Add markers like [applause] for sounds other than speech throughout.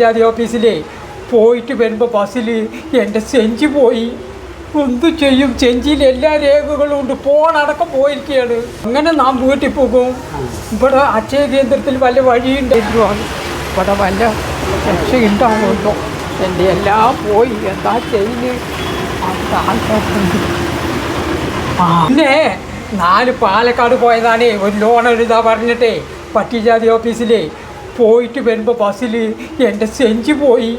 ജാതി ഓഫീസിലേ പോയിട്ട് വരുമ്പോൾ ബസ്സിൽ എന്റെ സെഞ്ചി പോയി. എന്തു ചെയ്യും? ചെഞ്ചിയിൽ എല്ലാ രേഖകളും ഉണ്ട്. ഫോണടക്കം പോയിരിക്കുകയാണ് അങ്ങനെ നാം വീട്ടിൽ പോകും. ഇവിടെ അക്ഷയ കേന്ദ്രത്തിൽ വല്ല വഴിയുണ്ടായിരുന്നു ഇവിടെ വല്ല രക്ഷയുണ്ടാകുമല്ലോ എന്റെ എല്ലാം പോയി. എന്താ ചെയ്യുന്നത് പിന്നെ നാല് പാലക്കാട് പോയതാണേ. ഒരു ലോൺ എഴുതാ പറഞ്ഞിട്ടേ. പട്ടികജാതി ഓഫീസിലേ പോയിട്ട് വരുമ്പോൾ ബസ്സിൽ എന്റെ സെഞ്ചി പോയി.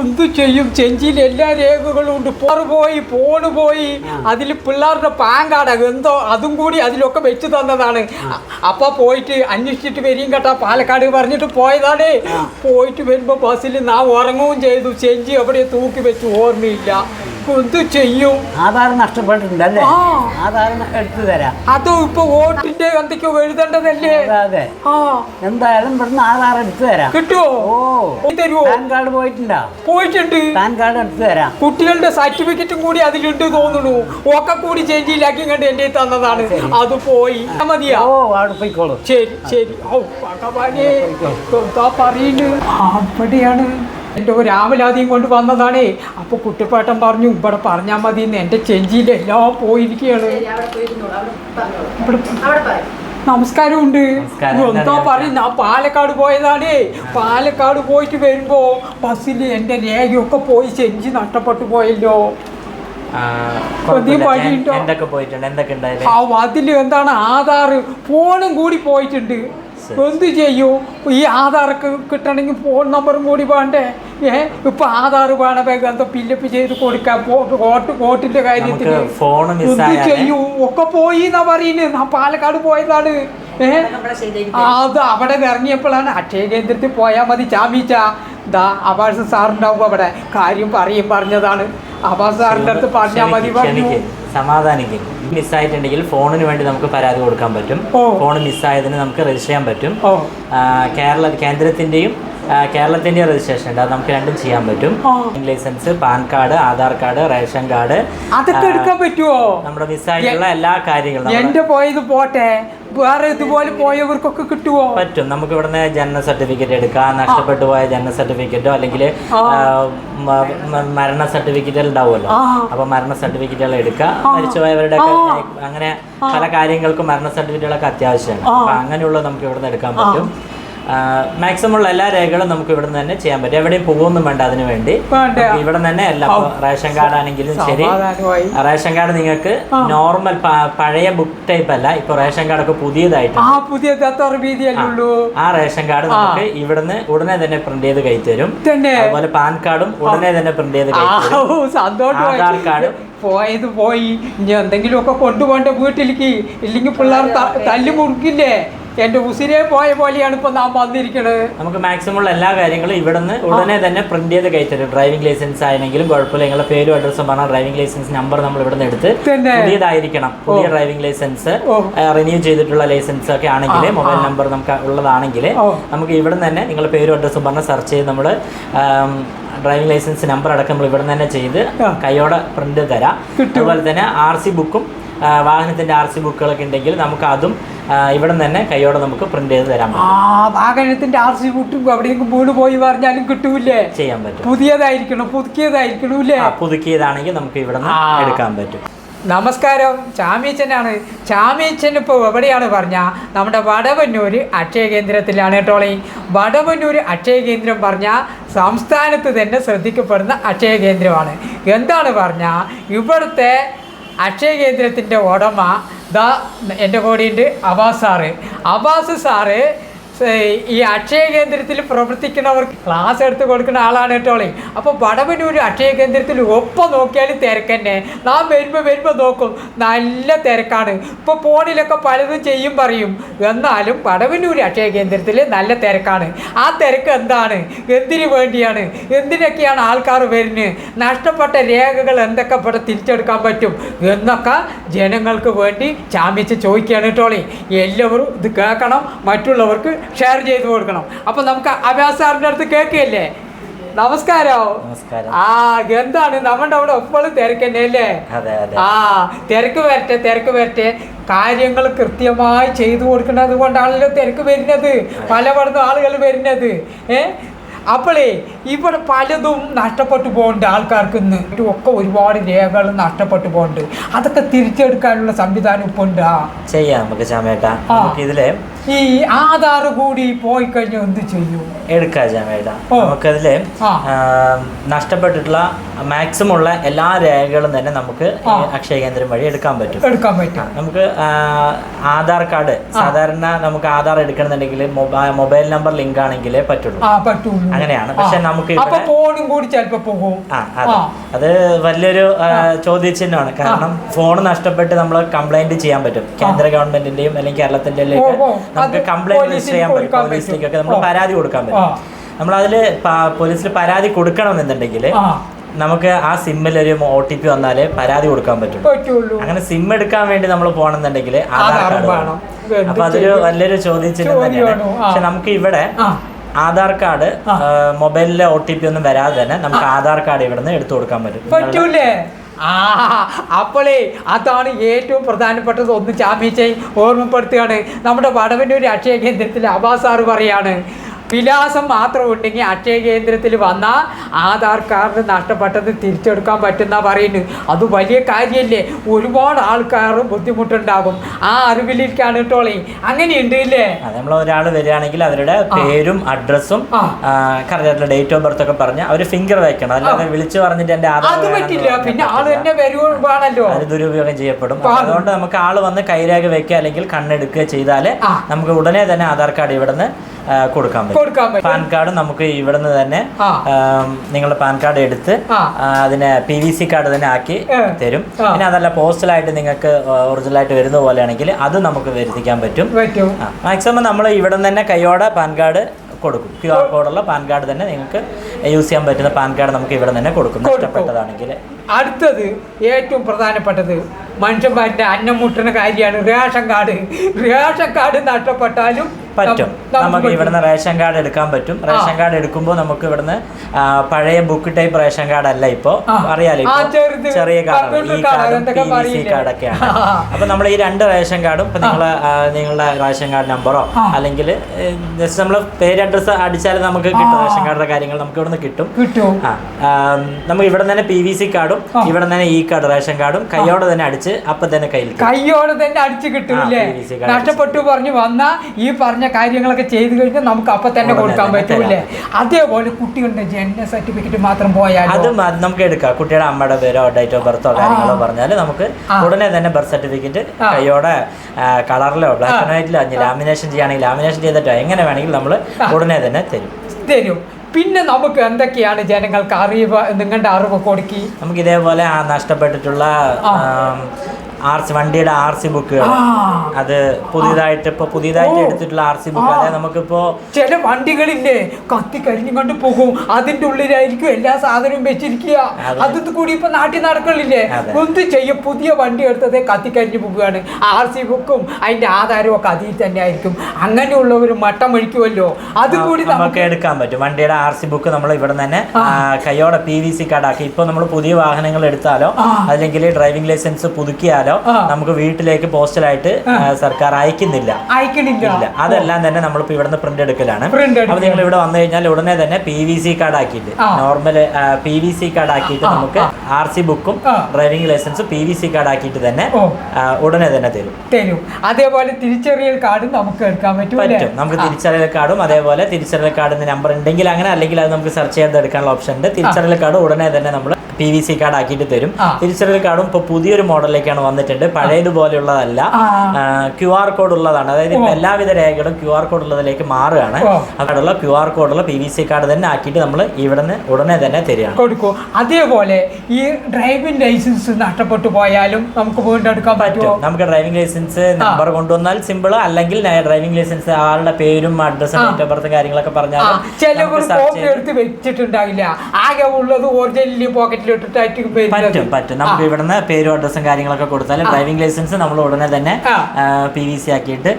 എന്തു ചെയ്യും? ചെഞ്ചിയിൽ എല്ലാ രേഖകളും ഉണ്ട്. പോറ് പോയി ഫോണ് പോയി. അതിൽ പിള്ളേരുടെ പാൻ കാർഡ് എന്തോ അതും കൂടി അതിലൊക്കെ വെച്ച് തന്നതാണ്. അപ്പൊ പോയിട്ട് അന്വേഷിച്ചിട്ട് വരികയും കേട്ടാ. പാലക്കാട് പറഞ്ഞിട്ട് പോയതാണ്. പോയിട്ട് വരുമ്പോൾ ബസ്സിൽ നാം ഉറങ്ങുകയും ചെയ്തു. ചെഞ്ചി എവിടെ തൂക്കി വെച്ചു? ഓർമ്മയില്ല. എന്തു ചെയ്യും? ആധാർ നഷ്ടപ്പെട്ടിട്ടുണ്ട് അല്ലേ ആ. ആധാർ എടുത്തു തരാം. അതും ഇപ്പൊ വോട്ടിന്റെ എന്തൊക്കെയോ എഴുതേണ്ടതല്ലേ? അതെ ആ. എന്തായാലും ഇവിടുന്ന് ആധാർ എടുത്തു തരാം. കിട്ടുവോ? ഓ. തരുവോ? പാൻ കാർഡ് പോയിട്ടുണ്ടോ? പോയിട്ടുണ്ട്. പാൻ കാർഡ് എടുത്തു തരാം. കുട്ടികളുടെ സർട്ടിഫിക്കറ്റും കൂടി അതിലുണ്ട് തോന്നുന്നു. ഒക്കെ കൂടി ചേഞ്ചിലാക്കി കണ്ട് എന്റെ കയ്യിൽ തന്നതാണ്. അത് പോയി. ആ, മതിയാ? ഓ അവിടെ പോയിക്കോളൂ. ശരി ശരി. ഔ ഭഗവാനേ. എന്താ പറയുന്നു അവിടെയാണ് എന്റെ ഒരു രാമലാദിയും കൊണ്ട് വന്നതാണേ. അപ്പോൾ കുട്ടിപ്പാട്ടം പറഞ്ഞു ഇവിടെ പറഞ്ഞാൽ മതി എന്ന് എന്റെ ചെഞ്ചിയിലെല്ലാം പോയിരിക്കുകയാണ്. നമസ്കാരം നമസ്കാരമുണ്ട്. നമസ്കാരം. എന്താ പറയും ഞാൻ പാലക്കാട് പോയതാണേ. പാലക്കാട് പോയിട്ട് വരുമ്പോ ബസ്സിൽ എന്റെ രേഖയൊക്കെ പോയി ചെഞ്ചി നഷ്ടപ്പെട്ടു പോയല്ലോ. എന്തൊക്കെ പോയിട്ടുണ്ട്? എന്തൊക്കെ ഉണ്ടായാലും ആ അതിൽ എന്താണ് ആധാർ ഫോണും കൂടി പോയിട്ടുണ്ട്. എന്ത് ചെയ്യൂ? ഈ ആധാർ കിട്ടണമെങ്കിൽ ഫോൺ നമ്പറും കൂടി വേണ്ടേ? ഏ? ഇപ്പൊ ആധാർ വേണമേ വേഗം എന്തോ ഫില്ലപ്പ് ചെയ്ത് കൊടുക്കാം. വോട്ട് വോട്ടിന്റെ കാര്യത്തിൽ. ഫോൺ എന്ത് ചെയ്യൂ? ഒക്കെ പോയി എന്നാ പറയുന്നത് ഞാൻ പാലക്കാട് പോയതാണ്. ഏ? അത് അവിടെ ഇറങ്ങിയപ്പോഴാണ് അക്ഷയ കേന്ദ്രത്തിൽ പോയാൽ മതി ചാമീച്ച ദാ അബാസ് സാറുണ്ടാവും അവിടെ. കാര്യം പറയും പറഞ്ഞതാണ്. അബാസ് സാറിന്റെ അടുത്ത് പറഞ്ഞാൽ മതി പറഞ്ഞു. സമാധാനിക്കും. മിസ്സായിട്ടുണ്ടെങ്കിൽ ഫോണിന് വേണ്ടി നമുക്ക് പരാതി കൊടുക്കാൻ പറ്റും. ഫോൺ മിസ്സായതിന് നമുക്ക് രജിസ്റ്റർ ചെയ്യാൻ പറ്റും. കേരള കേന്ദ്രത്തിന്റെയും കേരളത്തിന്റെ കേരളത്തിന്റെയും രജിസ്ട്രേഷൻ ഉണ്ട്. അത് നമുക്ക് രണ്ടും ചെയ്യാൻ പറ്റും. License PAN card Aadhaar card ration card. അതൊക്കെ എടുക്കാൻ പറ്റുമോ നമ്മുടെ മിസ്സായിട്ടുള്ള എല്ലാ കാര്യങ്ങളും. എന്റെ പോയത് പോട്ടെ. വേറെ ഇതുപോലെ പോയവർക്കൊക്കെ കിട്ടുമോ പറ്റും. നമുക്ക് ഇവിടുന്ന് ജനന സർട്ടിഫിക്കറ്റ് എടുക്കാം. നഷ്ടപ്പെട്ടു പോയ ജനന സർട്ടിഫിക്കറ്റോ അല്ലെങ്കിൽ മരണ സർട്ടിഫിക്കറ്റുകൾ ഉണ്ടാവുമല്ലോ. അപ്പൊ മരണ സർട്ടിഫിക്കറ്റുകൾ എടുക്കാം മരിച്ചുപോയവരുടെ അങ്ങനെ പല കാര്യങ്ങൾക്കും മരണ സർട്ടിഫിക്കറ്റുകളൊക്കെ അത്യാവശ്യമാണ്. അപ്പൊ അങ്ങനെയുള്ള നമുക്ക് ഇവിടുന്ന് എടുക്കാൻ പറ്റും. മാക്സിമം ഉള്ള എല്ലാ രേഖകളും നമുക്ക് ഇവിടുന്ന് തന്നെ ചെയ്യാൻ പറ്റും. എവിടെയും പോകുമൊന്നും വേണ്ട അതിനു വേണ്ടി. ഇവിടെ തന്നെ അല്ല റേഷൻ കാർഡ് ആണെങ്കിലും ശരി. റേഷൻ കാർഡ് നിങ്ങൾക്ക് നോർമൽ പഴയ ബുക്ക് ടൈപ്പ് അല്ല ഇപ്പൊ റേഷൻ കാർഡൊക്കെ പുതിയതായിട്ട്. ആ റേഷൻ കാർഡ് നമുക്ക് ഇവിടുന്ന് ഉടനെ തന്നെ പ്രിന്റ് ചെയ്ത് കൈത്തരും തരും. അതുപോലെ പാൻ കാർഡും ഉടനെ തന്നെ പ്രിന്റ് ചെയ്ത് ആധാർ കാർഡും. കാർഡ് പോയത് പോയി. ഇനി എന്തെങ്കിലുമൊക്കെ കൊണ്ടുപോകണ്ട വീട്ടിലേക്ക്. ഇല്ലെങ്കിൽ പിള്ളേർ തല്ലി മുറുക്കില്ലേ? എന്റെ ഉസിരെ പോയ പോലെയാണ് ഇപ്പൊ നാം വന്നിരിക്കുന്നത് നമുക്ക് മാക്സിമം ഉള്ള എല്ലാ കാര്യങ്ങളും ഇവിടുന്ന് ഉടനെ തന്നെ പ്രിന്റ് ചെയ്ത് കയറ്റരും ഡ്രൈവിംഗ് ലൈസൻസ് ആയെങ്കിലും കുഴപ്പമില്ല. നിങ്ങളുടെ പേരും അഡ്രസ്സും പറഞ്ഞാൽ ഡ്രൈവിംഗ് ലൈസൻസ് നമ്പർ നമ്മൾ ഇവിടുന്ന് എടുത്ത് പുതിയതായിരിക്കണം. പുതിയ ഡ്രൈവിംഗ് ലൈസൻസ് റിന്യൂ ചെയ്തിട്ടുള്ള ലൈസൻസ് ഒക്കെ ആണെങ്കിൽ മൊബൈൽ നമ്പർ നമുക്ക് ഉള്ളതാണെങ്കിൽ നമുക്ക് ഇവിടെ തന്നെ നിങ്ങളുടെ പേരും അഡ്രസ്സും പറഞ്ഞ് സെർച്ച് ചെയ്ത് നമ്മൾ ഡ്രൈവിംഗ് ലൈസൻസ് നമ്പർ അടക്കം നമ്മൾ ഇവിടെ തന്നെ ചെയ്ത്. കൈയോടെ പ്രിന്റ് തരാം. അതുപോലെ തന്നെ ആർ സി ബുക്കും വാഹനത്തിന്റെ ആർ സി ബുക്കുകളൊക്കെ ഉണ്ടെങ്കിൽ നമുക്ക് അതും ഇവിടെ തന്നെ കൈയോടെ നമുക്ക് പ്രിന്റ് ചെയ്ത് തരാൻ ആ ആർസി ആർ സി വിട്ടും എവിടെയെങ്കിലും വീണ് പോയി പറഞ്ഞാലും കിട്ടൂലേ ചെയ്യാൻ പറ്റും. പുതിയതായിരിക്കണം പുതുക്കിയതായിരിക്കണൂല്ലേ ആ, പുതുക്കിയതാണെങ്കിൽ നമുക്ക് ഇവിടെ എടുക്കാൻ പറ്റും. നമസ്കാരം ചാമീച്ചനാണ് ചാമീച്ചൻ ഇപ്പോൾ എവിടെയാണ് പറഞ്ഞാൽ നമ്മുടെ വടവന്നൂർ അക്ഷയ കേന്ദ്രത്തിലാണ് കേട്ടോളി വടവന്നൂർ അക്ഷയ കേന്ദ്രം പറഞ്ഞാൽ സംസ്ഥാനത്ത് തന്നെ ശ്രദ്ധിക്കപ്പെടുന്ന അക്ഷയ കേന്ദ്രമാണ്. എന്താണ് പറഞ്ഞാൽ ഇവിടുത്തെ അക്ഷയ കേന്ദ്രത്തിന്റെ ഉടമ ദാ എന്റെ കൂടെയുണ്ട് അബാസ് സാറ്. അബാസ് സാറ് ഈ അക്ഷയ കേന്ദ്രത്തിൽ പ്രവർത്തിക്കുന്നവർക്ക് ക്ലാസ് എടുത്ത് കൊടുക്കുന്ന ആളാണ് കേട്ടോളി അപ്പോൾ വടവനൂർ അക്ഷയ കേന്ദ്രത്തിൽ ഒപ്പം നോക്കിയാലും തിരക്കന്നെ. നാം വരുമ്പോൾ വരുമ്പോൾ നോക്കും. നല്ല തിരക്കാണ്. ഇപ്പോൾ ഫോണിലൊക്കെ പലതും ചെയ്യും പറയും. എന്നാലും വടവനൂർ അക്ഷയ കേന്ദ്രത്തിൽ നല്ല തിരക്കാണ്. ആ തിരക്ക് എന്താണ്? എന്തിനു വേണ്ടിയാണ്? എന്തിനൊക്കെയാണ് ആൾക്കാർ വരുന്നത്? നഷ്ടപ്പെട്ട രേഖകൾ എന്തൊക്കെ ഇവിടെ തിരിച്ചെടുക്കാൻ പറ്റും? എന്നൊക്കെ ജനങ്ങൾക്ക് വേണ്ടി ചാമ്പിച്ച് ചോദിക്കുകയാണ് കേട്ടോളി എല്ലാവരും ഇത് കേൾക്കണം. മറ്റുള്ളവർക്ക് ഷെയർ ചെയ്ത് കൊടുക്കണം. അപ്പം നമുക്ക് സാറിന്റെ അടുത്ത് കേൾക്കുകയല്ലേ നമസ്കാരം. ആ എന്താണ്? നമ്മുടെ അവിടെ എപ്പോഴും തിരക്കന്നെ അല്ലേ? അതെ അതെ. ആ തിരക്ക് വരട്ടെ തിരക്ക് വരട്ടെ. കാര്യങ്ങൾ കൃത്യമായി ചെയ്തു കൊടുക്കുന്നത് കൊണ്ടാണല്ലോ തിരക്ക് വരുന്നത്. പല പലയിടത്തും ആളുകൾ വരുന്നത്. ഏ? അപ്പോളേ ഇവിടെ പലതും നഷ്ടപ്പെട്ടു പോകുന്നുണ്ട് ആൾക്കാർക്ക് ഇന്ന് ഒക്കെ ഒരുപാട് രേഖകൾ നഷ്ടപ്പെട്ടു പോകുന്നുണ്ട് അതൊക്കെ തിരിച്ചെടുക്കാനുള്ള സംവിധാനം ഇപ്പോൾ ഉണ്ടാ. ചെയ്യാം നമുക്ക് ചാമേട്ടാ ഇതിൽ ഈ ആധാർ കൂടി പോയി കഴിഞ്ഞാൽ എന്ത് ചെയ്യും? എടുക്കാം ചാമേട്ടാ ഓ. നമുക്കതിൽ നഷ്ടപ്പെട്ടിട്ടുള്ള മാക്സിമം ഉള്ള എല്ലാ രേഖകളും തന്നെ നമുക്ക് അക്ഷയ കേന്ദ്രം വഴി എടുക്കാൻ പറ്റും. എടുക്കാൻ പറ്റും. നമുക്ക് ആധാർ കാർഡ് സാധാരണ നമുക്ക് ആധാർ എടുക്കണമെന്നുണ്ടെങ്കിൽ മൊബൈൽ നമ്പർ ലിങ്ക് ആണെങ്കിലേ പറ്റുള്ളൂ. അങ്ങനെയാണ്. പക്ഷെ നമുക്ക് ഫോണും കൂടി ചിലപ്പോ പോകും. അത്. വലിയൊരു ചോദ്യചിഹ്നമാണ്. കാരണം ഫോൺ നഷ്ടപ്പെട്ട് നമ്മൾ കംപ്ലൈന്റ് ചെയ്യാൻ പറ്റും. കേന്ദ്ര ഗവൺമെന്റിന്റെയും അല്ലെങ്കിൽ കേരളത്തിന്റെ. നമുക്ക് കംപ്ലൈന്റ് രജിസ്റ്റർ ചെയ്യാൻ പറ്റും. പോലീസിലേക്കൊക്കെ നമ്മൾ പരാതി കൊടുക്കാൻ പറ്റും. നമ്മൾ നമ്മളതിൽ പോലീസിൽ പരാതി കൊടുക്കണമെന്നുണ്ടെങ്കിൽ എന്നുണ്ടെങ്കിൽ നമുക്ക് ആ സിമ്മിൽ ഒരു ഒ ടി പി വന്നാലേ പരാതി കൊടുക്കാൻ പറ്റും അങ്ങനെ സിം എടുക്കാൻ വേണ്ടി നമ്മൾ പോകണമെന്നുണ്ടെങ്കിൽ ആധാർ കാർഡ് വേണം. അപ്പൊ അതൊരു? വലിയൊരു ചോദ്യചിഹ്നം തന്നെയാണ്. പക്ഷെ നമുക്ക് ഇവിടെ ആധാർ കാർഡ്. മൊബൈലിലെ ഒ ടി പി ഒന്നും വരാതെ തന്നെ നമുക്ക് ആധാർ കാർഡ് ഇവിടുന്ന് എടുത്തു കൊടുക്കാൻ പറ്റും. ആ അപ്പോളേ അതാണ് ഏറ്റവും പ്രധാനപ്പെട്ടത്. ഒന്ന് ചാമ്യച്ചെ ഓർമ്മപ്പെടുത്തുകയാണ്. നമ്മുടെ വടവന്നൂർ അക്ഷയ കേന്ദ്രത്തിൽ അബാസാറ് പറയാണ് വിലാസം മാത്രം ഉണ്ടെങ്കിൽ അക്ഷയ കേന്ദ്രത്തിൽ വന്ന ആധാർ കാർഡ് നഷ്ടപ്പെട്ടത് തിരിച്ചെടുക്കാൻ പറ്റുന്ന പറയുന്നു. അത് വലിയ കാര്യമല്ലേ ഒരുപാട് ആൾക്കാർ ബുദ്ധിമുട്ടുണ്ടാകും. ആ അറിവിലേക്കാണ് കേട്ടോളേ അങ്ങനെയുണ്ട് ഇല്ലേ? നമ്മൾ ഒരാൾ വരികയാണെങ്കിൽ അവരുടെ പേരും അഡ്രസ്സും. കറക്റ്റ് ആയിട്ടുള്ള ഡേറ്റ് ഓഫ് ബർത്ത് ഒക്കെ പറഞ്ഞ് അവർ ഫിംഗർ വയ്ക്കണം അല്ലാതെ വിളിച്ചു പറഞ്ഞിട്ട് എന്റെ ആധാർ അത് പറ്റില്ല. പിന്നെ ആൾ തന്നെ വരുവാണല്ലോ. അത് ദുരുപയോഗം ചെയ്യപ്പെടും. അതുകൊണ്ട് നമുക്ക് ആൾ വന്ന് കൈരേഖ വെക്കുക അല്ലെങ്കിൽ കണ്ണെടുക്കുക ചെയ്താൽ നമുക്ക് ഉടനെ തന്നെ ആധാർ കാർഡ് ഇവിടുന്ന് കൊടുക്കാൻ പറ്റും. പാൻ കാർഡ് നമുക്ക് ഇവിടെ നിന്ന് തന്നെ നിങ്ങളുടെ പാൻ കാർഡ് എടുത്ത് അതിനെ പി വി സി കാർഡ് തന്നെ ആക്കി തരും. പിന്നെ അതല്ല പോസ്റ്റലായിട്ട് നിങ്ങൾക്ക് ഒറിജിനൽ ആയിട്ട് വരുന്ന പോലെയാണെങ്കിൽ അത് നമുക്ക് വരുത്തിക്കാൻ പറ്റും. മാക്സിമം നമ്മൾ ഇവിടെ നിന്ന് തന്നെ കൈയോടെ പാൻ കാർഡ് കൊടുക്കും. ക്യു ആർ കോഡുള്ള പാൻ കാർഡ് തന്നെ നിങ്ങൾക്ക് യൂസ് ചെയ്യാൻ പറ്റുന്ന പാൻ കാർഡ് നമുക്ക് ഇവിടെ തന്നെ കൊടുക്കും. ഇഷ്ടപ്പെട്ടതാണെങ്കിൽ നഷ്ടപ്പെട്ടതാണെങ്കിൽ. അടുത്തത് ഏറ്റവും പ്രധാനപ്പെട്ടത് മനുഷ്യന്മാരുടെ അന്നമുട്ടുന്ന കാര്യമാണ്. Ration card. റേഷൻ കാർഡ് നഷ്ടപ്പെട്ടാലും പറ്റും. നമുക്ക് ഇവിടുന്ന് റേഷൻ കാർഡ് എടുക്കാൻ പറ്റും. റേഷൻ കാർഡ് എടുക്കുമ്പോൾ നമുക്ക് ഇവിടുന്ന് പഴയ ബുക്ക് ടൈപ്പ് റേഷൻ കാർഡ് അല്ല ഇപ്പോ. അറിയാലോ ചെറിയ കാർഡ് ഈ കാർഡ് കാർഡും എന്തൊക്കെ പി വി സി കാർഡൊക്കെയാണ് അപ്പൊ നമ്മൾ ഈ രണ്ട് റേഷൻ കാർഡും ഇപ്പൊ നിങ്ങൾ നിങ്ങളുടെ റേഷൻ കാർഡ് നമ്പറോ അല്ലെങ്കിൽ ജസ്റ്റ് നമ്മൾ പേര് അഡ്രസ് അടിച്ചാൽ നമുക്ക് കിട്ടും. റേഷൻ കാർഡിന്റെ കാര്യങ്ങൾ നമുക്ക് ഇവിടുന്ന് കിട്ടും. നമുക്ക് ഇവിടെ തന്നെ പി വി സി കാർഡും. ഇവിടെ തന്നെ ഈ കാർഡ് റേഷൻ കാർഡും കൈയോടെ തന്നെ അടിച്ച് അപ്പൊ തന്നെ കയ്യിൽ കിട്ടും. കയ്യോടെ തന്നെ അടിച്ച് കിട്ടും നഷ്ടപ്പെട്ടു പറഞ്ഞു വന്ന ഈ പറഞ്ഞ കാര്യങ്ങളൊക്കെ ചെയ്തു കഴിഞ്ഞാൽ നമുക്ക് അപ്പൊ തന്നെ കൊടുക്കാൻ പറ്റൂല്ലേ? അതേപോലെ കുട്ടികളുടെ ജനന സർട്ടിഫിക്കറ്റ് മാത്രം പോയാൽ അത് നമുക്ക് എടുക്കാം. കുട്ടിയുടെ അമ്മയുടെ പേരോ ഡേറ്റ് ഓഫ് ബർത്തോ കാര്യങ്ങളോ പറഞ്ഞാൽ നമുക്ക്. ഉടനെ തന്നെ ബർത്ത് സർട്ടിഫിക്കറ്റ് കൈയോടെ കളറിലോ ബ്ലാക്ക് ആൻഡ് വൈറ്റിലോ ലാമിനേഷൻ ചെയ്യുകയാണെങ്കിൽ ലാമിനേഷൻ ചെയ്തിട്ടോ എങ്ങനെ വേണമെങ്കിലും നമ്മൾ. ഉടനെ തന്നെ തരും. തരും. പിന്നെ നമുക്ക് എന്തൊക്കെയാണ് ജനങ്ങൾക്ക് അറിവ് നിങ്ങളുടെ അറിവ് കൊടുക്കി? നമുക്ക് ഇതേപോലെ നഷ്ടപ്പെട്ടിട്ടുള്ള ആർ സി വണ്ടിയുടെ ആർ സി ബുക്കുകൾ അത് പുതിയതായിട്ട് ഇപ്പൊ പുതിയതായിട്ട്. എടുത്തിട്ടുള്ള ആർ സി ബുക്ക്. അതായത് നമുക്കിപ്പോ ചില വണ്ടികളില്ലേ കത്തി കരിഞ്ഞു കൊണ്ട് പോകും. അതിന്റെ ഉള്ളിലായിരിക്കും എല്ലാ സാധനവും വെച്ചിരിക്കുക. അതെ. കൂടി ഇപ്പൊ നാട്ടിൽ നടക്കണില്ലേ. എന്ത് ചെയ്യും? പുതിയ വണ്ടി എടുത്തത് കത്തി കരിഞ്ഞു പോകുകയാണ് ആർ സി ബുക്കും അതിന്റെ ആധാരവും ഒക്കെ അതിൽ തന്നെ ആയിരിക്കും. അങ്ങനെയുള്ളവർ മട്ടം ഒഴിക്കുമല്ലോ അത് കൂടി നമുക്ക് എടുക്കാൻ പറ്റും. വണ്ടിയുടെ ആർ സി ബുക്ക് നമ്മൾ ഇവിടെ തന്നെ കയ്യോടെ പി വി സി കാർഡാക്കി ഇപ്പൊ നമ്മൾ പുതിയ വാഹനങ്ങൾ എടുത്താലോ. അല്ലെങ്കിൽ ഡ്രൈവിംഗ് ലൈസൻസ് പുതുക്കിയാലോ ആ. നമുക്ക് വീട്ടിലേക്ക് പോസ്റ്റലായിട്ട് സർക്കാർ അയക്കുന്നില്ല. അയക്കുന്നില്ല. അതെല്ലാം തന്നെ നമ്മളിപ്പോ ഇവിടുന്ന് പ്രിന്റ് എടുക്കലാണ്. അപ്പൊ നിങ്ങൾ ഇവിടെ വന്നു കഴിഞ്ഞാൽ ഉടനെ തന്നെ പി വി സി കാർഡ് ആക്കിയിട്ട്. Normal P V C card ആക്കിയിട്ട് നമുക്ക്. ആർ സി ബുക്കും ഡ്രൈവിംഗ് ലൈസൻസും പി വി സി കാർഡ് ആക്കിയിട്ട് തന്നെ. ഉടനെ തന്നെ തരും. തരും. അതേപോലെ തിരിച്ചറിയൽ കാർഡും നമുക്ക് എടുക്കാൻ പറ്റും പറ്റും. നമുക്ക് തിരിച്ചറിയൽ കാർഡും അതേപോലെ തിരിച്ചറിയൽ കാർഡിന്റെ നമ്പർ ഉണ്ടെങ്കിൽ അങ്ങനെ അല്ലെങ്കിൽ അത് നമുക്ക് സെർച്ച് ചെയ്ത് എടുക്കാനുള്ള ഓപ്ഷൻ ഉണ്ട്. തിരിച്ചറിയൽ കാർഡ് ഉടനെ തന്നെ നമ്മൾ പി വി സി കാർഡ് ആക്കിയിട്ട് തരും. തിരിച്ചറിയൽ കാർഡും ഇപ്പോൾ പുതിയൊരു മോഡലിലേക്കാണ് വന്നിട്ടുണ്ട്. പഴയതുപോലെയുള്ളതല്ല. ക്യു ആർ കോഡ് ഉള്ളതാണ്. അതായത് ഇപ്പൊ. എല്ലാവിധ രേഖകളും ക്യു ആർ കോഡ് ഉള്ളതിലേക്ക് മാറുകയാണ്. അവിടെയുള്ള ക്യു ആർ കോഡുള്ള പി വി സി കാർഡ് തന്നെ ആക്കിയിട്ട് നമ്മൾ ഇവിടെ നിന്ന് ഉടനെ തന്നെ തരികയാണ്. കൊടുക്കും. അതേപോലെ ഈ ഡ്രൈവിംഗ് ലൈസൻസ് നഷ്ടപ്പെട്ടു പോയാലും നമുക്ക് വീണ്ടെടുക്കാൻ പറ്റുമോ പറ്റും. നമുക്ക് ഡ്രൈവിംഗ് ലൈസൻസ് നമ്പർ കൊണ്ടുവന്നാൽ സിമ്പിൾ അല്ലെങ്കിൽ ഡ്രൈവിംഗ് ലൈസൻസ് ആളുടെ പേരും അഡ്രസ്സും. ഡേറ്റ് ഓഫ് ബർത്ത് കാര്യങ്ങളൊക്കെ പറഞ്ഞാൽ ചിലവർ കോപ്പി എടുത്ത് വെച്ചിട്ടുണ്ടാവില്ല. ആകെ ഉള്ളത് ഒറിജിനലി പോക്കറ്റിൽ വരുന്നത്. പറ്റും പറ്റും. നമുക്ക് ഇവിടുന്ന് പേരും അഡ്രസ്സും കാര്യങ്ങളൊക്കെ കൊടുത്താൽ ഡ്രൈവിംഗ് ലൈസൻസ് നമ്മൾ ഉടനെ തന്നെ. പി വി സി ആക്കിയിട്ട്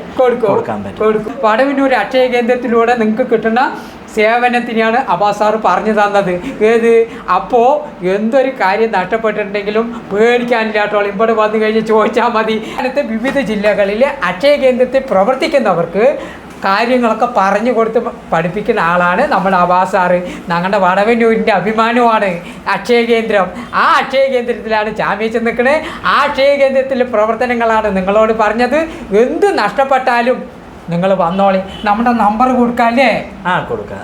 കൊടുക്കാൻ പറ്റും. വടവിനൂർ അക്ഷയ കേന്ദ്രത്തിലൂടെ നിങ്ങൾക്ക് കിട്ടുന്ന സേവനത്തിനെയാണ് അബാസാർ പറഞ്ഞു തന്നത്. ഏത്? അപ്പോൾ എന്തൊരു കാര്യം നഷ്ടപ്പെട്ടിട്ടുണ്ടെങ്കിലും പേടിക്കാനില്ല കേട്ടോ ഇവിടെ വന്നു കഴിഞ്ഞ് ചോദിച്ചാൽ മതി. അടുത്ത വിവിധ ജില്ലകളിലെ അക്ഷയ കേന്ദ്രത്തിൽ പ്രവർത്തിക്കുന്നവർക്ക് കാര്യങ്ങളൊക്കെ പറഞ്ഞു കൊടുത്ത് പഠിപ്പിക്കുന്ന ആളാണ് നമ്മുടെ അബാസാറ് ഞങ്ങളുടെ വടവന്നൂരിന്റെ അഭിമാനമാണ് അക്ഷയ കേന്ദ്രം. ആ അക്ഷയ കേന്ദ്രത്തിലാണ് ചാമ്പ്യച്ച് നിൽക്കുന്നത് ആ അക്ഷയ കേന്ദ്രത്തിലെ പ്രവർത്തനങ്ങളാണ് നിങ്ങളോട് പറഞ്ഞത്. എന്ത് നഷ്ടപ്പെട്ടാലും നിങ്ങൾ വന്നോളി. നമ്മുടെ നമ്പർ കൊടുക്കാല്ലേ ആ കൊടുക്കാം.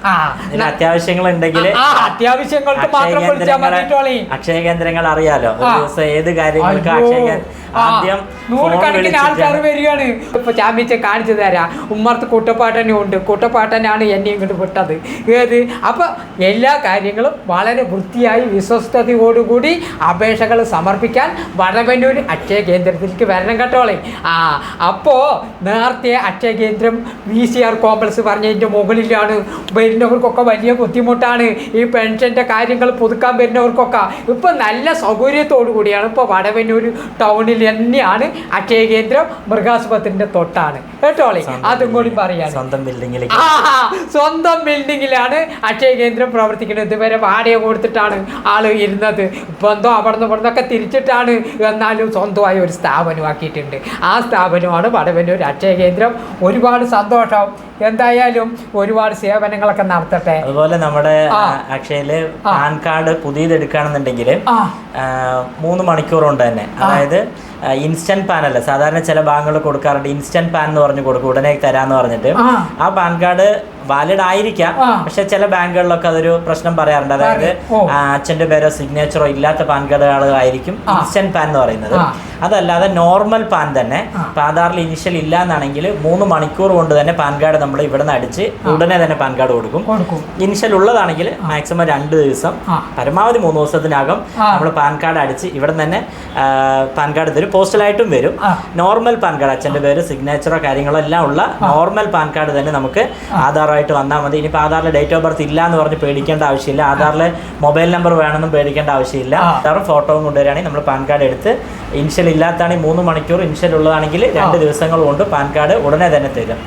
അത്യാവശ്യങ്ങൾ ഉണ്ടെങ്കിൽ അത്യാവശ്യങ്ങൾക്ക് അക്ഷയ മാത്രം വിളിച്ചാൽ കേന്ദ്രങ്ങളെ മതിട്ടോളി. അക്ഷയ കേന്ദ്രങ്ങൾ അറിയാലോ? ഒരു. ദിവസം ഏത് കാര്യങ്ങൾക്ക്. അക്ഷയ ആദ്യം നൂറുകണക്കിന് ആൾക്കാർ വരികയാണ്. ഇപ്പൊ ചാമ്പിച്ച കാണിച്ചു തരാം. ഉമ്മർത്ത് കുട്ടപ്പാട്ടനും ഉണ്ട് കുട്ടപ്പാട്ടനാണ് എന്നെ ഇങ്ങോട്ട് വിട്ടത്. ഏത്? അപ്പൊ എല്ലാ കാര്യങ്ങളും വളരെ വൃത്തിയായി വിശ്വസ്തയോടുകൂടി അപേക്ഷകൾ സമർപ്പിക്കാൻ വടവന്നൂർ അക്ഷയ കേന്ദ്രത്തിലേക്ക് വരണം കേട്ടോളെ. ആ അപ്പോ നേരത്തെ അക്ഷയ കേന്ദ്രം വി സി ആർ കോംപ്ലക്സ് പറഞ്ഞതിന്റെ മുകളിലാണ്. വരുന്നവർക്കൊക്കെ വലിയ ബുദ്ധിമുട്ടാണ്. ഈ പെൻഷന്റെ കാര്യങ്ങൾ പുതുക്കാൻ വരുന്നവർക്കൊക്കെ. ഇപ്പം നല്ല സൗകര്യത്തോടു കൂടിയാണ് ഇപ്പോൾ വടവന്നൂർ ടൗണിൽ തന്നെയാണ് അക്ഷയ കേന്ദ്രം മൃഗാശുപത്രിന്റെ തൊട്ടാണ്. കേട്ടോളെ അതും കൂടി പറയാം സ്വന്തം ബിൽഡിങ്ങിൽ സ്വന്തം ബിൽഡിങ്ങിലാണ് അക്ഷയ കേന്ദ്രം പ്രവർത്തിക്കുന്നത്. ഇതുവരെ വാടക കൊടുത്തിട്ടാണ് ആൾ ഇരുന്നത്. ഇപ്പം എന്തോ അവിടെ നിന്ന് ഇവിടെ നിന്നൊക്കെ തിരിച്ചിട്ടാണ്. എന്നാലും സ്വന്തമായി ഒരു സ്ഥാപനമാക്കിയിട്ടുണ്ട്. ആ സ്ഥാപനമാണ് വടവന്നൂർ അക്ഷയ കേന്ദ്രം. ഒരുപാട് സന്തോഷം. എന്തായാലും ഒരുപാട് സേവനങ്ങളൊക്കെ നടത്തട്ടെ. അതുപോലെ നമ്മുടെ അക്ഷയിൽ പാൻ കാർഡ് പുതിയത് എടുക്കുകയാണെന്നുണ്ടെങ്കിൽ മൂന്ന് മണിക്കൂർ കൊണ്ട് തന്നെ. അതായത് ഇൻസ്റ്റന്റ് പാൻ അല്ല സാധാരണ ചില ബാങ്കുകൾ കൊടുക്കാറുണ്ട് ഇൻസ്റ്റന്റ് പാൻ എന്ന് പറഞ്ഞ് കൊടുക്കും ഉടനെ തരാന്ന് പറഞ്ഞിട്ട്. ആ. പാൻ കാർഡ് വാലിഡ് ആയിരിക്കാം പക്ഷെ ചില ബാങ്കുകളിലൊക്കെ അതൊരു പ്രശ്നം പറയാറുണ്ട്. അതായത്. അച്ഛന്റെ പേരോ സിഗ്നേച്ചറോ ഇല്ലാത്ത പാൻ കാർഡുകളായിരിക്കും. ഇൻസ്റ്റന്റ് പാൻ എന്ന് പറയുന്നത്. അതല്ലാതെ നോർമൽ പാൻ തന്നെ ആധാറിൽ ഇനിഷ്യൽ ഇല്ല എന്നാണെങ്കിൽ മൂന്ന് മണിക്കൂർ കൊണ്ട് തന്നെ പാൻ കാർഡ് നമ്മൾ ഇവിടെ നിന്ന് അടിച്ച് ഉടനെ തന്നെ പാൻ കാർഡ് കൊടുക്കും. കൊടുക്കും. ഇനിഷ്യൽ ഉള്ളതാണെങ്കിൽ മാക്സിമം രണ്ട് ദിവസം പരമാവധി മൂന്ന് ദിവസത്തിനകം നമ്മൾ പാൻ കാർഡ് അടിച്ച് ഇവിടെ തന്നെ പാൻ കാർഡ് തരും. പോസ്റ്റലായിട്ടും വരും. നോർമൽ പാൻ കാർഡ് അച്ഛന്റെ പേര് സിഗ്നേച്ചറോ കാര്യങ്ങളോ എല്ലാം ഉള്ള നോർമൽ പാൻ കാർഡ് തന്നെ നമുക്ക് ആധാറായിട്ട് വന്നാൽ മതി. ഇനിയിപ്പോൾ ആധാറിൽ ഡേറ്റ് ഓഫ് ബർത്ത് ഇല്ല എന്ന് പറഞ്ഞ് പേടിക്കേണ്ട ആവശ്യമില്ല. ആധാറിൽ മൊബൈൽ നമ്പർ വേണമെന്നും പേടിക്കേണ്ട ആവശ്യമില്ല. ആധാറും ഫോട്ടോയും കൊണ്ടുവരികയാണെങ്കിൽ നമ്മൾ പാൻ കാർഡ് എടുത്ത് ഇനിഷ്യൽ ഇല്ലാത്താണെങ്കിൽ മൂന്ന് മണിക്കൂർ ഇനിഷ്യൽ ഉള്ളതാണെങ്കിൽ രണ്ട് ദിവസങ്ങൾ കൊണ്ട് പാൻ കാർഡ് ഉടനെ തന്നെ തരും.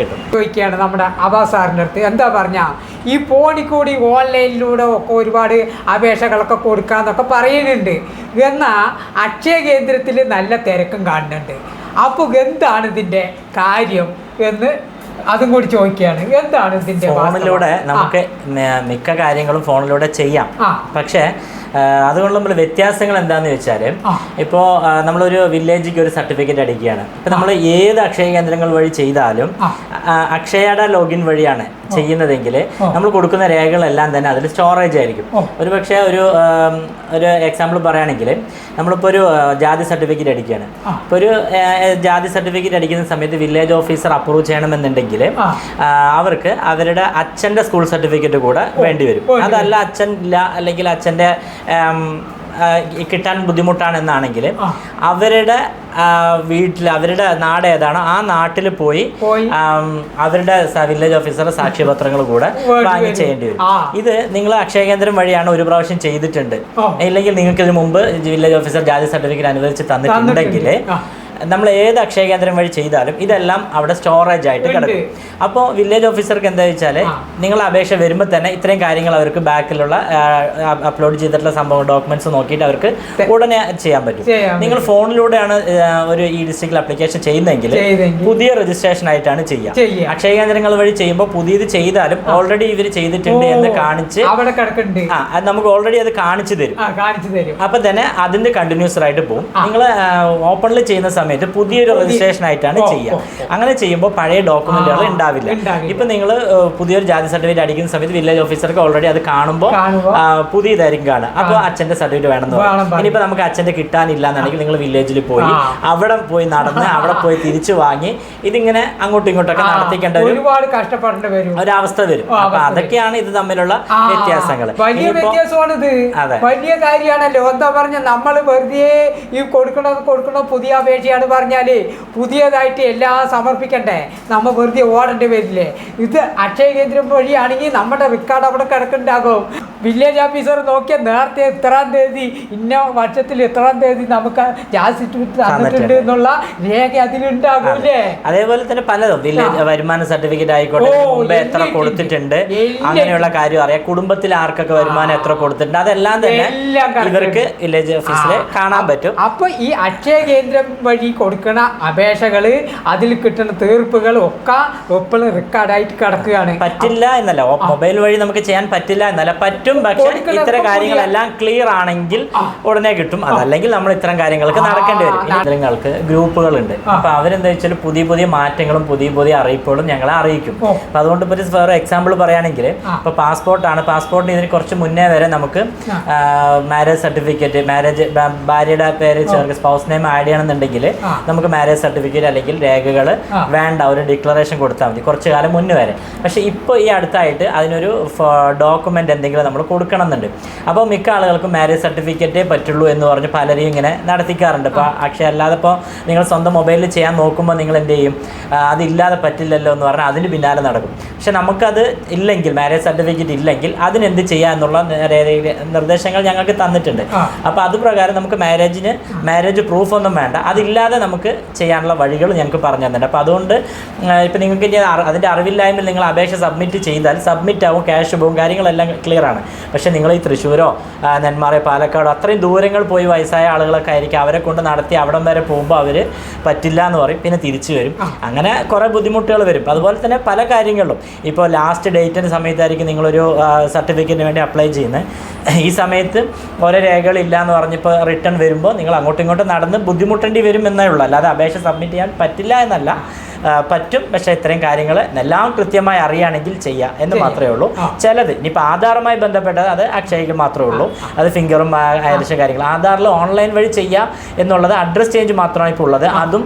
കിട്ടും. ചോദിക്കുകയാണ് നമ്മുടെ അബാ സാറിന്റെ അടുത്ത്. എന്താ പറഞ്ഞ ഈ ഫോണിൽ കൂടി ഓൺലൈനിലൂടെ ഒക്കെ ഒരുപാട് അപേക്ഷകളൊക്കെ കൊടുക്കാന്നൊക്കെ പറയുന്നുണ്ട്. എന്നാൽ അക്ഷയ കേന്ദ്രത്തിൽ നല്ല തിരക്കും കാണുന്നുണ്ട്. അപ്പോൾ എന്താണ് ഇതിന്റെ കാര്യം എന്ന് അതും കൂടി ചോദിക്കുകയാണ്. എന്താണ് ഇതിന്റെ ഫോണിലൂടെ നമുക്ക് മിക്ക കാര്യങ്ങളും ഫോണിലൂടെ ചെയ്യാം. പക്ഷേ അതുകൊണ്ട് നമ്മൾ വ്യത്യാസങ്ങൾ എന്താണെന്ന് വെച്ചാൽ ഇപ്പോ ഇപ്പോൾ നമ്മളൊരു വില്ലേജിക്ക് ഒരു സർട്ടിഫിക്കറ്റ് അടിക്കുകയാണ്. ഇപ്പം നമ്മൾ ഏത് അക്ഷയ കേന്ദ്രങ്ങൾ വഴി ചെയ്താലും അക്ഷയയുടെ ലോഗിൻ വഴിയാണ് ചെയ്യുന്നതെങ്കിൽ നമ്മൾ കൊടുക്കുന്ന രേഖകളെല്ലാം തന്നെ അതിൽ സ്റ്റോറേജ് ആയിരിക്കും. ഒരു പക്ഷേ ഒരു ഒരു എക്സാമ്പിൾ പറയുകയാണെങ്കിൽ നമ്മളിപ്പോൾ ഒരു ജാതി സർട്ടിഫിക്കറ്റ് അടിക്കുകയാണ്. ഇപ്പോൾ ഒരു ജാതി സർട്ടിഫിക്കറ്റ് അടിക്കുന്ന സമയത്ത് വില്ലേജ് ഓഫീസർ അപ്രൂവ് ചെയ്യണമെന്നുണ്ടെങ്കിൽ അവർക്ക് അവരുടെ അച്ഛന്റെ സ്കൂൾ സർട്ടിഫിക്കറ്റ് കൂടെ വേണ്ടി വരും. അതല്ല അച്ഛൻ ഇല്ല അല്ലെങ്കിൽ അച്ഛന്റെ കിട്ടാൻ ബുദ്ധിമുട്ടാണെന്നാണെങ്കിൽ. അവരുടെ വീട്ടിൽ അവരുടെ നാട് ഏതാണോ ആ നാട്ടിൽ പോയി. അവരുടെ വില്ലേജ് ഓഫീസറുടെ സാക്ഷ്യപത്രങ്ങൾ കൂടെ [laughs] വാങ്ങി വരും. ചെയ്യേണ്ടി വരും ഇത് നിങ്ങൾ അക്ഷയ കേന്ദ്രം വഴിയാണ് ഒരു പ്രാവശ്യം ചെയ്തിട്ടുണ്ട്. ഇല്ലെങ്കിൽ നിങ്ങൾക്ക് ഇതിന് മുമ്പ് വില്ലേജ് ഓഫീസർ ജാതി സർട്ടിഫിക്കറ്റ് അനുവദിച്ച് തന്നിട്ടുണ്ടെങ്കിൽ. നമ്മൾ ഏത് അക്ഷയ കേന്ദ്രം വഴി ചെയ്താലും ഇതെല്ലാം അവിടെ സ്റ്റോറേജ് ആയിട്ട്. കിടക്കും. അപ്പോൾ വില്ലേജ് ഓഫീസർക്ക് എന്താ വെച്ചാൽ നിങ്ങൾ അപേക്ഷ വരുമ്പോൾ തന്നെ ഇത്രയും കാര്യങ്ങൾ അവർക്ക് ബാക്കിലുള്ള അപ്ലോഡ് ചെയ്തിട്ടുള്ള സംഭവം ഡോക്യുമെന്റ്സ് നോക്കിയിട്ട് അവർക്ക് ഉടനെ ചെയ്യാൻ പറ്റും. നിങ്ങൾ ഫോണിലൂടെയാണ് ഒരു ഈ ഡിസ്ട്രിക്റ്റിൽ അപ്ലിക്കേഷൻ ചെയ്യുന്നതെങ്കിൽ പുതിയ രജിസ്ട്രേഷൻ ആയിട്ടാണ് ചെയ്യുക. അക്ഷയ കേന്ദ്രങ്ങൾ വഴി ചെയ്യുമ്പോൾ പുതിയത് ചെയ്താലും ഓൾറെഡി ഇവർ ചെയ്തിട്ടുണ്ട് എന്ന് കാണിച്ച് ആ നമുക്ക് ഓൾറെഡി അത് കാണിച്ചു തരും. ആ കാണിച്ചു തരും. അപ്പൊ തന്നെ അതിന്റെ കണ്ടിന്യൂസ് ആയിട്ട് പോകും നിങ്ങൾ ഓപ്പണിൽ ചെയ്യുന്ന സമയത്ത് പുതിയൊരു രജിസ്ട്രേഷൻ ആയിട്ടാണ് ചെയ്യുക. അങ്ങനെ ചെയ്യുമ്പോൾ പഴയ ഡോക്യുമെന്റുകൾ ഉണ്ടാവില്ല. ഇപ്പൊ നിങ്ങൾ പുതിയൊരു ജാതി സർട്ടിഫിക്കറ്റ് അടിക്കുന്ന സമയത്ത് വില്ലേജ് ഓഫീസർക്ക് ഓൾറെഡി അത് കാണുമ്പോൾ കാണുമ്പോ പുതിയതായിരിക്കും കാണുക. അപ്പോൾ അച്ഛന്റെ സർട്ടിഫിക്കറ്റ് വേണമെന്ന് ഇനിയിപ്പോ പറയും. പറയും. ഇനിയിപ്പോൾ നമുക്ക് അച്ഛന്റെ കിട്ടാനില്ല എന്നുണ്ടെങ്കിൽ നിങ്ങൾ വില്ലേജിൽ പോയി അവിടെ പോയി നടന്ന് അവിടെ പോയി തിരിച്ചു വാങ്ങി ഇതിങ്ങനെ അങ്ങോട്ടും ഇങ്ങോട്ടൊക്കെ നടത്തിക്കേണ്ട ഒരു ഒരുപാട് കഷ്ടപ്പെടേണ്ടി വരും. ഒരവസ്ഥ വരും. അപ്പൊ. അതൊക്കെയാണ് ഇത് തമ്മിലുള്ള വ്യത്യാസങ്ങൾ വലിയ വ്യത്യാസമാണിത്. വലിയ കാര്യമാണല്ലോ. എന്താ പറഞ്ഞ നമ്മൾ വെറുതെ ഈ കൊടുക്കണോ കൊടുക്കണോ പുതിയ അപേക്ഷയാണ് പറഞ്ഞാൽ പുതിയതായിട്ട് എല്ലാം സമർപ്പിക്കണ്ടേ? നമ്മ വെറുതെ ഓടേണ്ടി വരില്ലേ? ഇത് അക്ഷയ കേന്ദ്രം വഴിയാണെങ്കിൽ നമ്മുടെ റെക്കോർഡ് അവിടെ കിടക്കുന്നുണ്ടാകും. വില്ലേജ് ഓഫീസർ നോക്കിയ നേരത്തെ ഇത്രാം തീയതി ഇന്ന വർഷത്തിൽ ഇത്രാം തീയതി നമുക്ക് ജാതി സർട്ടിഫിക്കറ്റ് തന്നിട്ടുണ്ട്. എന്നുള്ള രേഖ അതിലുണ്ടാകൂലേ അതേപോലെ തന്നെ പലതും. വില്ലേജ് വരുമാന സർട്ടിഫിക്കറ്റ് ആയിക്കോട്ടെ മുമ്പ് എത്ര കൊടുത്തിട്ടുണ്ട് അങ്ങനെയുള്ള കാര്യം അറിയാം. കുടുംബത്തിൽ ആർക്കൊക്കെ വരുമാനം എത്ര കൊടുത്തിട്ടുണ്ട് അതെല്ലാം തന്നെ ഇവർക്ക് വില്ലേജ് ഓഫീസിൽ കാണാൻ പറ്റും. അപ്പൊ ഈ അക്ഷയ കേന്ദ്രം വഴി കൊടുക്കുന്ന അപേക്ഷകൾ അതിൽ കിട്ടുന്ന തീർപ്പുകൾ ഒക്കെ എപ്പോഴും റെക്കോർഡായിട്ട് കിടക്കുകയാണ്. പറ്റില്ല എന്നല്ല. മൊബൈൽ വഴി നമുക്ക് ചെയ്യാൻ പറ്റില്ല എന്നല്ല. പറ്റും പക്ഷെ ഇത്തരം കാര്യങ്ങളെല്ലാം ക്ലിയർ ആണെങ്കിൽ ഉടനെ കിട്ടും. അതല്ലെങ്കിൽ നമ്മൾ ഇത്തരം കാര്യങ്ങൾക്ക് നടക്കേണ്ടി വരും. നിങ്ങൾക്ക് ഗ്രൂപ്പുകളുണ്ട്. അപ്പൊ അവരെന്താ വെച്ചാൽ പുതിയ പുതിയ മാറ്റങ്ങളും പുതിയ പുതിയ അറിയിപ്പുകളും ഞങ്ങളെ അറിയിക്കും. അപ്പൊ അതുകൊണ്ട് ഇപ്പൊ ഒരു വേറെ എക്സാമ്പിൾ പറയുകയാണെങ്കിൽ. ഇപ്പൊ പാസ്പോർട്ടാണ് പാസ്പോർട്ടിന് ഇതിന് കുറച്ച് മുന്നേ വരെ നമുക്ക് മാരേജ് സർട്ടിഫിക്കറ്റ് മാരേജ് ഭാര്യയുടെ പേര് ചേർക്ക് സ്പൗസ് നെയിം ആഡ് ചെയ്യണമെന്നുണ്ടെങ്കിൽ. നമുക്ക് മാരേജ് സർട്ടിഫിക്കറ്റ് അല്ലെങ്കിൽ രേഖകൾ വേണ്ട ഒരു ഡിക്ലറേഷൻ കൊടുത്താൽ മതി കുറച്ച് കാലം മുന്നേ വരെ. പക്ഷേ ഇപ്പോൾ ഈ അടുത്തായിട്ട് അതിനൊരു ഡോക്യുമെന്റ് എന്തെങ്കിലും നമ്മൾ കൊടുക്കണം എന്നുണ്ട് അപ്പോൾ മിക്ക ആളുകൾക്കും മാരേജ് സർട്ടിഫിക്കറ്റേ പറ്റുള്ളൂ എന്ന് പറഞ്ഞ് പലരെയും ഇങ്ങനെ നടത്തിക്കാറുണ്ട്. ഇപ്പോൾ പക്ഷേ അല്ലാതെ ഇപ്പോൾ നിങ്ങൾ സ്വന്തം മൊബൈലിൽ ചെയ്യാൻ നോക്കുമ്പോൾ നിങ്ങൾ എന്ത് ചെയ്യും? അതില്ലാതെ പറ്റില്ലല്ലോ എന്ന് പറഞ്ഞാൽ അതിന് പിന്നാലെ നടക്കും. പക്ഷെ നമുക്കത് ഇല്ലെങ്കിൽ മാരേജ് സർട്ടിഫിക്കറ്റ് ഇല്ലെങ്കിൽ അതിനെന്ത് ചെയ്യുക എന്നുള്ള നിർദ്ദേശങ്ങൾ ഞങ്ങൾക്ക് തന്നിട്ടുണ്ട്. അപ്പോൾ അത് പ്രകാരം നമുക്ക് മാരേജിന് മാരേജ് പ്രൂഫ് ഒന്നും വേണ്ട. അതില്ലാതെ നമുക്ക് ചെയ്യാനുള്ള വഴികൾ ഞങ്ങൾക്ക് പറഞ്ഞു തന്നിട്ടുണ്ട്. അപ്പോൾ അതുകൊണ്ട് ഇപ്പം നിങ്ങൾക്ക് ഇനി അതിന്റെ അറിവില്ലായ്മയിൽ നിങ്ങൾ അപേക്ഷ സബ്മിറ്റ് ചെയ്താൽ സബ്മിറ്റ് ആവും ക്യാഷ് പോവും കാര്യങ്ങളെല്ലാം ക്ലിയർ ആണ്. പക്ഷേ നിങ്ങൾ ഈ തൃശ്ശൂരോ നെന്മാറയോ നെന്മാറ പാലക്കാടോ അത്രയും ദൂരങ്ങൾ പോയി വയസ്സായ ആളുകളൊക്കെ ആയിരിക്കും. അവരെ കൊണ്ട് നടത്തി അവിടം വരെ പോകുമ്പോൾ അവർ പറ്റില്ല എന്ന് പറയും. പിന്നെ തിരിച്ചു വരും. അങ്ങനെ കുറേ ബുദ്ധിമുട്ടുകൾ വരും. അതുപോലെ തന്നെ പല കാര്യങ്ങളിലും. ഇപ്പോൾ ലാസ്റ്റ് ഡേറ്റിന്റെ സമയത്തായിരിക്കും നിങ്ങളൊരു സർട്ടിഫിക്കറ്റിന് വേണ്ടി അപ്ലൈ ചെയ്യുന്നത് ഈ സമയത്ത് ഓരോ രേഖകളില്ല എന്ന് പറഞ്ഞിപ്പോൾ റിട്ടേൺ വരുമ്പോൾ നിങ്ങൾ അങ്ങോട്ടും ഇങ്ങോട്ടും നടന്ന് ബുദ്ധിമുട്ടേണ്ടി വരും എന്നേ ഉള്ളൂ. അല്ലാതെ അപേക്ഷ സബ്മിറ്റ് ചെയ്യാൻ പറ്റില്ല എന്നല്ല. പറ്റും. പക്ഷേ ഇത്രയും കാര്യങ്ങൾ എല്ലാം കൃത്യമായി അറിയുകയാണെങ്കിൽ ചെയ്യാം എന്ന് മാത്രമേ ഉള്ളൂ. ചിലത് ഇനിയിപ്പോൾ ആധാറുമായി ബന്ധപ്പെട്ടത് അത് അക്ഷയക്ക് മാത്രമേ ഉള്ളൂ. അത് ഫിംഗറും ഏകദേശം കാര്യങ്ങൾ ആധാറിൽ ഓൺലൈൻ വഴി ചെയ്യാം എന്നുള്ളത് അഡ്രസ് ചേഞ്ച് മാത്രമാണ് ഇപ്പോൾ ഉള്ളത്. അതും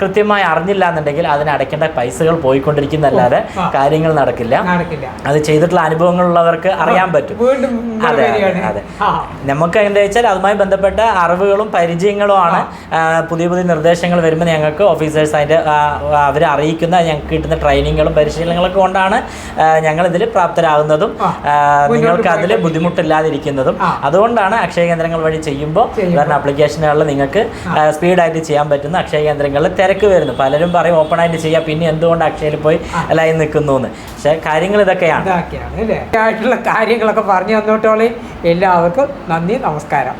കൃത്യമായി അറിഞ്ഞില്ല എന്നുണ്ടെങ്കിൽ അതിന് അടയ്ക്കേണ്ട പൈസകൾ പോയിക്കൊണ്ടിരിക്കുന്നല്ലാതെ കാര്യങ്ങൾ നടക്കില്ല. അത് ചെയ്തിട്ടുള്ള അനുഭവങ്ങളുള്ളവർക്ക് അറിയാൻ പറ്റും. അതെ, അതെ. നമുക്ക് എന്താ വെച്ചാൽ അതുമായി ബന്ധപ്പെട്ട അറിവുകളും പരിചയങ്ങളുമാണ് ആണ് പുതിയ പുതിയ നിർദ്ദേശങ്ങൾ വരുമ്പോൾ ഞങ്ങൾക്ക് ഓഫീസേഴ്സ് അതിന്റെ അവരെ അറിയിക്കുന്ന ഞങ്ങൾക്ക് കിട്ടുന്ന ട്രെയിനിങ്ങുകളും പരിശീലനങ്ങളൊക്കെ കൊണ്ടാണ് ഞങ്ങൾ ഇതിൽ പ്രാപ്തരാകുന്നതും നിങ്ങൾക്ക് അതിൽ ബുദ്ധിമുട്ടില്ലാതിരിക്കുന്നതും. അതുകൊണ്ടാണ് അക്ഷയ കേന്ദ്രങ്ങൾ വഴി ചെയ്യുമ്പോൾ. കാരണം ആപ്ലിക്കേഷനുകളിൽ നിങ്ങൾക്ക് സ്പീഡായിട്ട് ചെയ്യാൻ പറ്റുന്ന അക്ഷയ കേന്ദ്രങ്ങളിൽ തിരക്ക് വരുന്നു. പലരും പറയും ഓപ്പൺ ആയിട്ട് ചെയ്യാം പിന്നെ എന്തുകൊണ്ട് അക്ഷയയിൽ പോയി ലൈൻ നിൽക്കുന്നു എന്ന് പക്ഷേ കാര്യങ്ങൾ ഇതൊക്കെയാണ്. ആയിട്ടുള്ള കാര്യങ്ങളൊക്കെ പറഞ്ഞു തന്നോട്ടോളി. എല്ലാവർക്കും നന്ദി നമസ്കാരം.